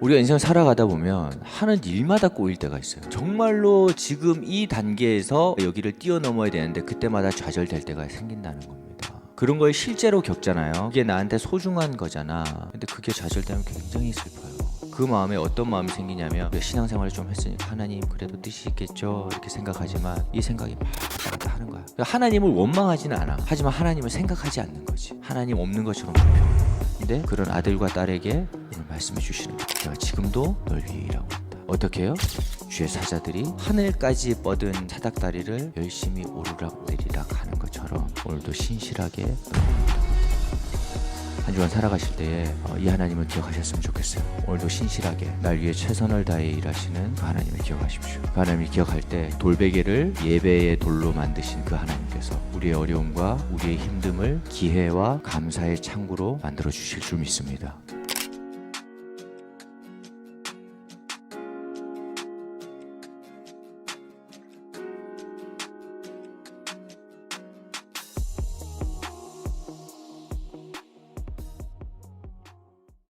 우리가 인생을 살아가다 보면 하는 일마다 꼬일 때가 있어요. 정말로 지금 이 단계에서 여기를 뛰어넘어야 되는데 그때마다 좌절될 때가 생긴다는 겁니다. 그런 걸 실제로 겪잖아요. 이게 나한테 소중한 거잖아. 근데 그게 좌절되면 굉장히 슬퍼요. 그 마음에 어떤 마음이 생기냐면 신앙생활을 좀 했으니까 하나님 그래도 뜻이 있겠죠 이렇게 생각하지만 이 생각이 막 왔다 하는 거야. 그러니까 하나님을 원망하지는 않아. 하지만 하나님을 생각하지 않는 거지. 하나님 없는 것처럼 불평해. 근데 그런 아들과 딸에게 오늘 말씀해 주시는 거예요. 내가 지금도 널 위해 일하고 있다. 어떻게 해요? 주의 사자들이 하늘까지 뻗은 사닥다리를 열심히 오르락 내리락 하는 것처럼 오늘도 신실하게 한 주간 살아가실 때에 어, 이 하나님을 기억하셨으면 좋겠어요. 오늘도 신실하게 날 위해 최선을 다해 일하시는 그 하나님을 기억하십시오. 그 하나님을 기억할 때 돌베개를 예배의 돌로 만드신 그 하나님께서 우리의 어려움과 우리의 힘듦을 기회와 감사의 창구로 만들어 주실 줄 믿습니다.